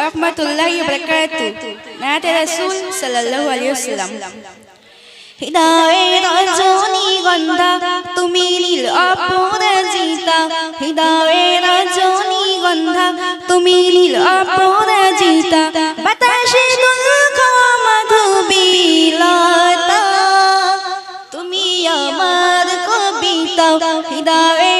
রহমতুল্লাহ বরকাতু নাতে রাসূল সাল্লাল্লাহু আলাইহি ওয়াসাল্লাম হৃদয়ের রজনীগন্ধা তুমি নীল অপরাজিতা হৃদয়ের রজনীগন্ধা তুমি নীল অপরাজিতা বাতাসে দুঃখ মধুবিলতা তুমি আমার কবিতা হৃদয়ের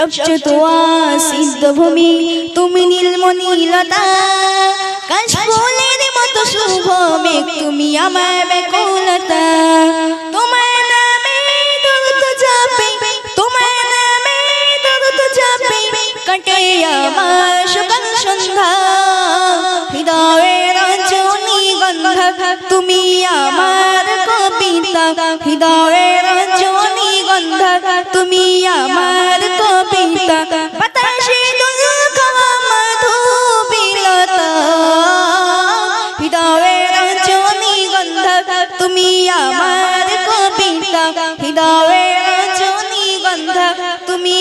সবচেয়ে তোয়া সিন্ধুভূমি তুমি নীলমণিলতা। কাশফুলের মতো শুভ মেঘ তুমি আমার বেকুলতা তোমার নামে দরুদ যাবে তোমার নামে দরুদ যাবে কাটে আমার সকাল সন্ধ্যা। হৃদয়ের তুমি আমার কবিতা। হৃদয়ের রজনী গন্ধা তুমি আমার কবিতা বাতাসে রজনী গন্ধা তুমি আমার কবিতা। হৃদয়ের রজনী গন্ধা তুমি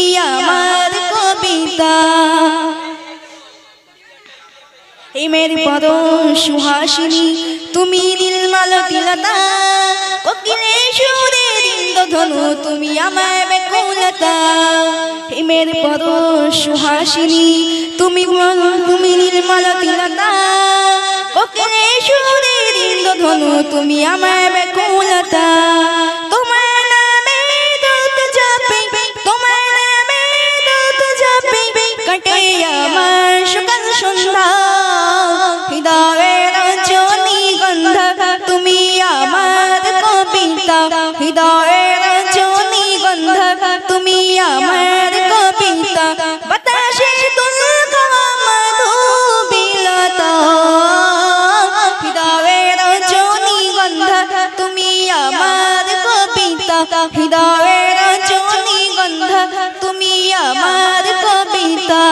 ধনু, তুমি আমার বেকুলতা হে পর সুহাসিনী, তুমি তুমি সুরে ধনু তুমি আমার বেকুলতা তোমার নামে তোমার নামে কাটে আমার হৃদয়ের রজনী গন্ধা তুমি আমার কবিতা।